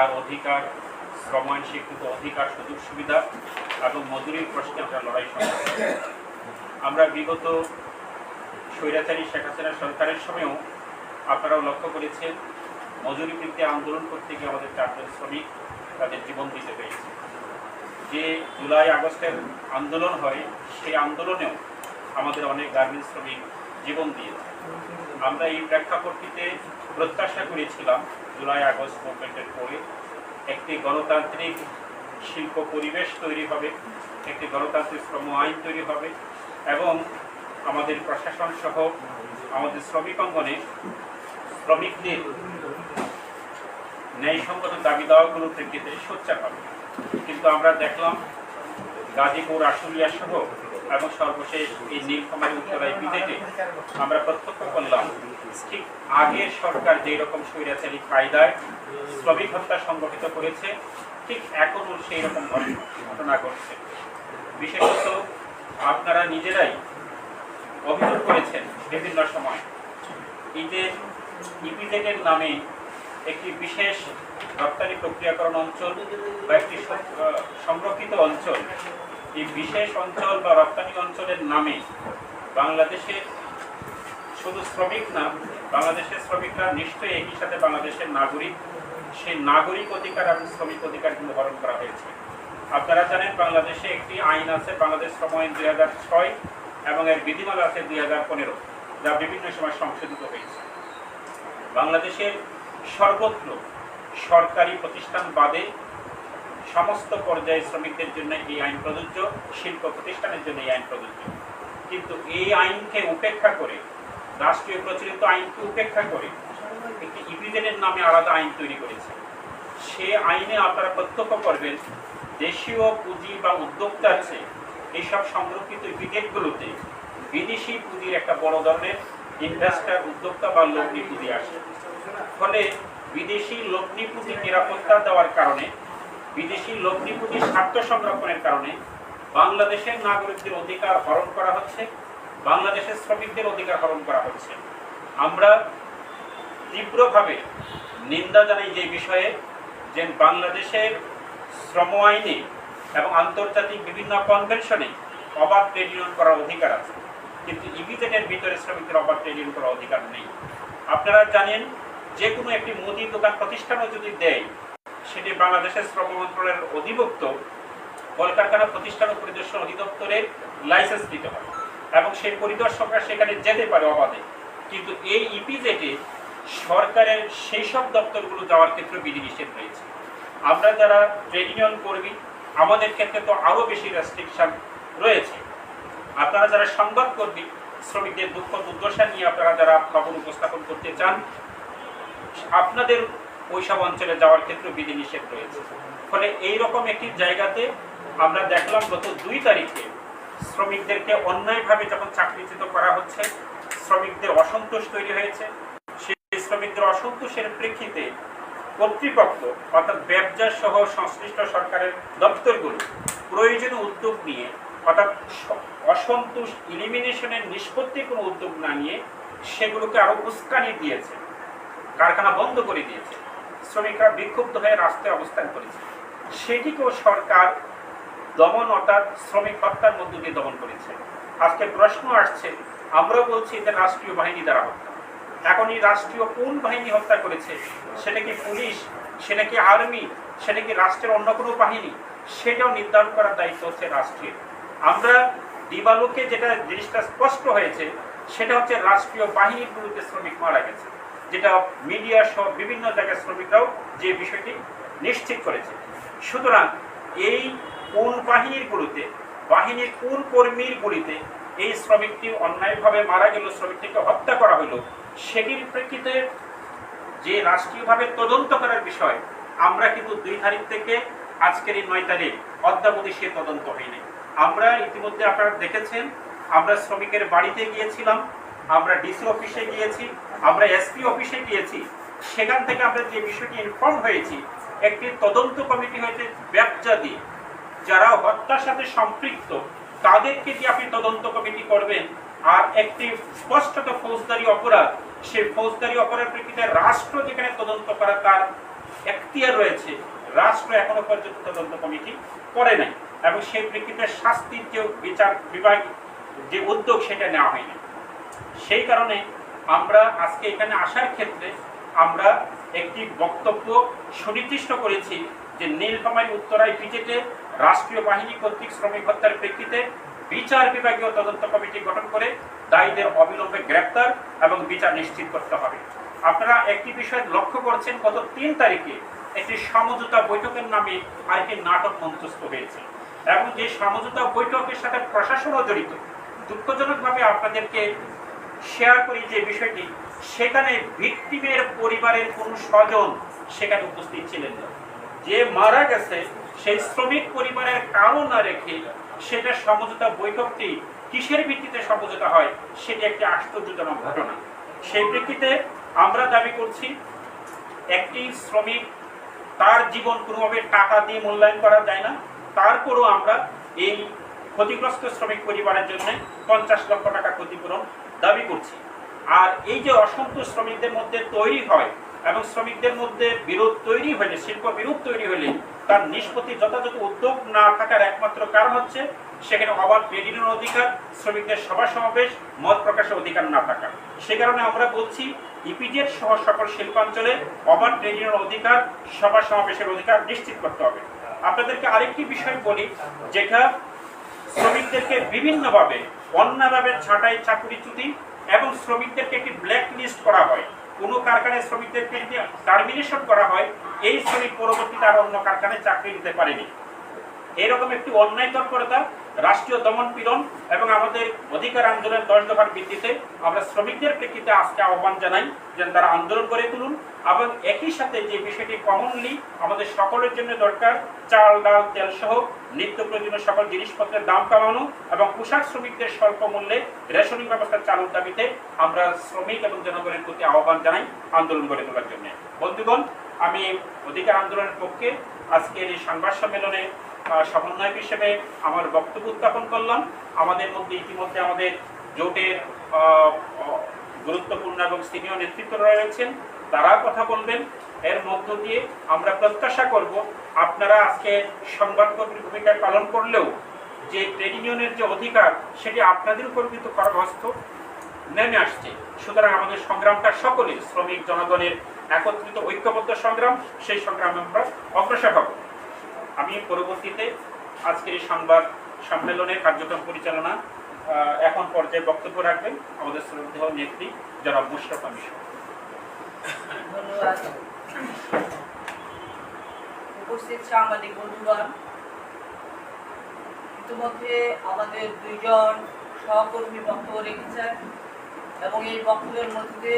তার অধিকার শ্রম আইন স্বীকৃত অধিকার, সুযোগ সুবিধা এবং মজুরির প্রশ্নে আমরা লড়াই সংগ্রাম আমরা বিগত স্বৈরাচারী শেখ হাসিনা সরকারের সময়ও আপনারাও লক্ষ্য করেছেন, মজুরি বৃত্তি আন্দোলন করতে গিয়ে আমাদের চারজন শ্রমিক তাদের জীবন দিতে পেরেছে। যে জুলাই আগস্টের আন্দোলন হয়, সেই আন্দোলনেও আমাদের অনেক গার্মেন্টস শ্রমিক জীবন দিয়েছে। আমরা এই প্রেক্ষাপটটিতে প্রত্যাশা করেছিলাম জুলাই আগস্ট মুভমেন্টের পরে একটি গণতান্ত্রিক শিল্প পরিবেশ তৈরি হবে, একটি গণতান্ত্রিক শ্রম আইন তৈরি হবে এবং আমাদের প্রশাসন সহ আমাদের শ্রমিক অঙ্গনে শ্রমিকদের ন্যায়সঙ্গত দাবি দাওয়াগুলোর প্রেক্ষিতে সোচ্চার হবে। কিন্তু আমরা দেখলাম গাজীপুর, আশুলিয়া সহ এবং সর্বশেষ এই নীলফামারী উত্তরায় বিজেপি আমরা প্রত্যক্ষ করলাম, ঠিক আগের সরকার যেই রকম স্বৈরাচারী কায়দায় শ্রমিক হত্যা সংগঠিত করেছে, ঠিক এখনও সেই রকম ঘটনা ঘটছে। বিশেষত আপনারা নিজেরাই অভিযোগ করেছেন বিভিন্ন সময় ঈদের ইপিজেডের নামে একটি বিশেষ রপ্তানি প্রক্রিয়াকরণ অঞ্চল বা একটি সংরক্ষিত অঞ্চল এই বিশেষ অঞ্চল বা রপ্তানি অঞ্চলের নামে বাংলাদেশের শুধু শ্রমিক না, বাংলাদেশের শ্রমিকরা নিশ্চয়ই একই সাথে বাংলাদেশের নাগরিক। সেই নাগরিক অধিকার এবং শ্রমিক অধিকার কিন্তু হরণ করা হয়েছে। আপনারা জানেন, বাংলাদেশে একটি আইন আছে, বাংলাদেশ শ্রম আইন দুই হাজার ছয় এবং এর বিধিমালা আছে দুই হাজার পনেরো, যা বিভিন্ন সময় সংশোধিত হয়েছে। বাংলাদেশের সর্বত্র সরকারি প্রতিষ্ঠান বাদে সমস্ত পর্যায়ে শ্রমিকদের জন্য এই আইন প্রযোজ্য, শিল্প প্রতিষ্ঠানের জন্য এই আইন প্রযোজ্য। কিন্তু এই আইনকে উপেক্ষা করে, রাষ্ট্রীয় প্রচলিত আইনকে উপেক্ষা করে একটি ইপিজেডের নামে আলাদা আইন তৈরি করেছে। সে আইনে আপনারা প্রত্যক্ষ করবেন, দেশীয় পুঁজি বা উদ্যোক্তার চেয়ে এইসব সংরক্ষিত ইপিজেডগুলোতে বিদেশি পুঁজির একটা বড় ধরনের ইনভেস্টার উদ্যোক্তা বা লগ্নি পুঁজি আসে। ফলে বিদেশি লগ্নি পুঁজি নিরাপত্তা দেওয়ার কারণে বিদেশি লগ্নি পুঁজির স্বার্থ সংরক্ষণের কারণে বাংলাদেশের নাগরিকদের অধিকার হরণ করা হচ্ছে, বাংলাদেশের শ্রমিকদের অধিকার হরণ করা হচ্ছে। আমরা তীব্রভাবে নিন্দা জানাই যে বিষয়ে যে বাংলাদেশের শ্রম আইনে এবং আন্তর্জাতিক বিভিন্ন কনভেনশনে অবাধ ট্রেড ইউনিয়ন করার অধিকার আছে, কিন্তু ইভিজেটের ভিতরে শ্রমিকদের অবাধ ট্রেড ইউনিয়ন করার অধিকার নেই। আপনারা জানেন যে কোনো একটি মুদি দোকান প্রতিষ্ঠানও যদি দেয় সেটি বাংলাদেশের শ্রম মন্ত্রণালয়ের অধিভুক্ত কলকারখানা প্রতিষ্ঠান ও পরিদর্শন অধিদপ্তরের লাইসেন্স দিতে হয়। এবং সেই পরিদর্শকরা সেখানে যেতে পারে অবাধে। কিন্তু এই ইপিজেটে সরকারের সেই সব দপ্তরগুলো যাওয়ার ক্ষেত্রে বিধিনিষেধ রয়েছে। আমরা যারা ট্রেড ইউনিয়ন কর্মী, আমাদের ক্ষেত্রে তো আরও বেশি রেস্ট্রিকশন রয়েছে। আপনারা যারা সংবাদ কর্মী, শ্রমিকদের দুঃখ দুর্দশা নিয়ে আপনারা যারা খবর উপস্থাপন করতে চান, আপনাদের ওইসব অঞ্চলে যাওয়ার ক্ষেত্রে বিধিনিষেধ রয়েছে। ফলে এই রকম একটি জায়গাতে আমরা দেখলাম গত দুই তারিখে শ্রমিকদেরকে অন্যায়ভাবে যখন চাকরিচ্যুত করা হচ্ছে, শ্রমিকদের অসন্তোষ তৈরি হয়েছে। সেই শ্রমিকদের অসন্তোষের প্রেক্ষিতে কর্তৃপক্ষ, অর্থাৎ ব্যবসা সহ সংশ্লিষ্ট সরকারের দপ্তরগুলো প্রয়োজনীয় উদ্যোগ নিয়ে, অর্থাৎ অসন্তোষ ইলিমিনেশনের নিষ্পত্তি কোনো উদ্যোগ না নিয়ে সেগুলোকে আরও উস্কানি দিয়েছে, কারখানা বন্ধ করে দিয়েছে। শ্রমিকরা বিক্ষুব্ধ হয়ে রাস্তায় অবস্থান করেছে। সেটিকেও সরকার দমন অর্থাৎ শ্রমিক হত্যার মধ্য দিয়ে দমন করেছে। আজকে প্রশ্ন আসছে আমরা বলছি যে রাষ্ট্রীয় বাহিনী দ্বারা হত্যা। এখন এই রাষ্ট্রীয় কোন বাহিনী হত্যা করেছে? সেটা কি পুলিশ? সেটা কি আর্মি? সেটা কি রাষ্ট্রের অন্য কোনো বাহিনী? সেটাও নির্ধারণ করার দায়িত্ব হচ্ছে রাষ্ট্রের। আমরা দিবালোকে যেটা জিনিসটা স্পষ্ট হয়েছে, সেটা হচ্ছে রাষ্ট্রীয় বাহিনীর বিরুদ্ধে শ্রমিক মারা গেছে। যেটা মিডিয়া সহ বিভিন্ন জায়গায় শ্রমিকরাও যে বিষয়টি নিশ্চিত করেছে। সুতরাং এই কোন বাহিনীর গুলিতে, বাহিনীর কোন কর্মীর গুলিতে এই শ্রমিকটি অন্যায়ভাবে মারা গেল, শ্রমিকটিকে হত্যা করা হলো, সেটির প্রেক্ষিতে যে রাষ্ট্রীয়ভাবে তদন্ত করার বিষয়, আমরা কিন্তু দুই তারিখ থেকে আজকের এই নয় তারিখ অদ্যাবধি সে তদন্ত হয়নি। আমরা ইতিমধ্যে আপনারা দেখেছেন, আমরা শ্রমিকের বাড়িতে গিয়েছিলাম, আমরা ডিসি অফিসে গিয়েছি আমরা এসপি অফিসে গিয়েছি, সেখান থেকে আমরা যে বিষয়টি ইনফর্ম হয়েছি, একটি তদন্ত কমিটি হয়েছে ব্যবসা দিয়ে যারা হত্যার সাথে সম্পৃক্ত, তাদেরকে দিয়ে আপনি তদন্ত কমিটি করবেন। আর একটি স্পষ্টত ফৌজদারি অপরাধ, সেই ফৌজদারি অপরাধের প্রেক্ষিতে রাষ্ট্র যেখানে তদন্ত করা তার এখতিয়ার রয়েছে, রাষ্ট্র এখনও পর্যন্ত তদন্ত কমিটি করে নাই। এবং সেই প্রেক্ষিতে শাস্তির যে বিচার বিভাগ, যে উদ্যোগ, সেটা নেওয়া হয়নি। সেই কারণে আমরা আজকে এখানে আসার ক্ষেত্রে আমরা একটি বক্তব্য সুনির্দিষ্ট করেছি যে নীলফামারী উত্তরায় বিজেটে রাষ্ট্রীয় বাহিনী কর্তৃক শ্রমিক হত্যার প্রেক্ষিতে বিচার বিভাগীয় তদন্ত কমিটি গঠন করে দায়ীদের অবিলম্বে গ্রেপ্তার এবং বিচার নিশ্চিত করতে হবে। আপনারা একটি বিষয় লক্ষ্য করছেন, গত তিন তারিখে একটি সমঝোতা বৈঠকের নামে আরেকটি নাটক মঞ্চস্থ হয়েছে। এবং যে সমঝোতা বৈঠকের সাথে প্রশাসনও জড়িত, দুঃখজনকভাবে আপনাদেরকে শেয়ার করি যে বিষয়টি, সেখানে ভিকটিমের পরিবারের কোনো স্বজন সেখানে উপস্থিত ছিলেন না। যে মারা গেছে, সেই শ্রমিক পরিবারের কারণ না রেখে সেটা সমঝোতা বৈঠকটি কিসের ভিত্তিতে সমঝোতা হয়, সেটি একটি আশ্চর্যজনক ঘটনা। সেই প্রেক্ষিতে আমরা দাবি করছি, একটি শ্রমিক তার জীবন কোনোভাবে টাকা দিয়ে মূল্যায়ন করা যায় না। তারপরও আমরা এই ক্ষতিগ্রস্ত শ্রমিক পরিবারের জন্য পঞ্চাশ লক্ষ টাকা ক্ষতিপূরণ দাবি করছি। আর এই যে অসন্তোষ শ্রমিকদের মধ্যে তৈরি হয় এবং শ্রমিকদের মধ্যে বিরোধ তৈরি হলে, শিল্প বিরোধ তৈরি হলে তার নিষ্পত্তি যথাযথ উদ্যোগ না থাকার একমাত্র কারণ হচ্ছে সেখানে অবাধ ট্রেডিংয়ের অধিকার, শ্রমিকদের সভা সমাবেশ, মত প্রকাশের অধিকার না থাকা। সে কারণে আমরা বলছি, ইপিজেড সহ সকল শিল্পাঞ্চলে অবাধ ট্রেডিংয়ের অধিকার, সভা সমাবেশের অধিকার নিশ্চিত করতে হবে। আপনাদেরকে আরেকটি বিষয় বলি, যেটা শ্রমিকদেরকে বিভিন্নভাবে অন্যভাবে ছাঁটাই চাকুরিচ্যুতি এবং শ্রমিকদেরকে একটি ব্ল্যাক লিস্ট করা হয়। কোনো কারখানায় শ্রমিকদেরকে যদি টার্মিনেশন করা হয়, এই শ্রমিক পরবর্তীতে আর অন্য কারখানায় চাকরি নিতে পারেনি। এরকম একটি অন্যায় তৎপরতা, রাষ্ট্রীয় দমন পীড়ন এবং আমাদের অধিকার আন্দোলন দশ দফার ভিত্তিতে আমরা শ্রমিকদের প্রেক্ষিতে আজকে আহ্বান জানাই যেন তারা আন্দোলন করে তুলুন এবং একই সাথে যে বিষয়টি কমনলি আমাদের সকলের জন্য দরকার, চাল, ডাল তেল সহ নিত্য প্রয়োজনীয় সকল জিনিসপত্রের দাম কমানো এবং পোশাক শ্রমিকদের স্বল্প মূল্যে রেশনিং ব্যবস্থা চালুর দাবিতে আমরা শ্রমিক এবং জনগণের প্রতি আহ্বান জানাই আন্দোলন গড়ে তোলার জন্য। বন্ধুগণ, আমি অধিকার আন্দোলনের পক্ষে আজকের এই সংবাদ সম্মেলনে সমন্বয়ক হিসেবে আমার বক্তব্য উত্থাপন করলাম। আমাদের মধ্যে ইতিমধ্যে আমাদের জোটের গুরুত্বপূর্ণ এবং সিনিয়র নেতৃত্ব রয়েছেন। তারা কথা বলবেন। এর মধ্য দিয়ে আমরা প্রত্যাশা করব, আপনারা আজকে সংবাদকর্মীর ভূমিকা পালন করলেও যে ট্রেড ইউনিয়নের যে অধিকার, সেটি আপনাদের উপর কিন্তু খরগস্ত নেমে আসছে। সুতরাং আমাদের সংগ্রামটা সকলের, শ্রমিক জনগণের একত্রিত ঐক্যবদ্ধ সংগ্রাম, সেই সংগ্রামে আমরা অগ্রসর হব। আমি পরবর্তীতে আজকের এই সংবাদ সম্মেলনের কার্যক্রম পরিচালনা এখন পর্যায়ে বক্তব্য রাখবেন আমাদের শ্রদ্ধেয় নেত্রী জনাব মুশরফা মিশন ধন্যবাদ। উপস্থিত সাংবাদিক বন্ধুগণ, ইতিমধ্যে আমাদের দুইজন সহকর্মী বক্তব্য রেখেছেন এবং এই বক্তব্যের মধ্যে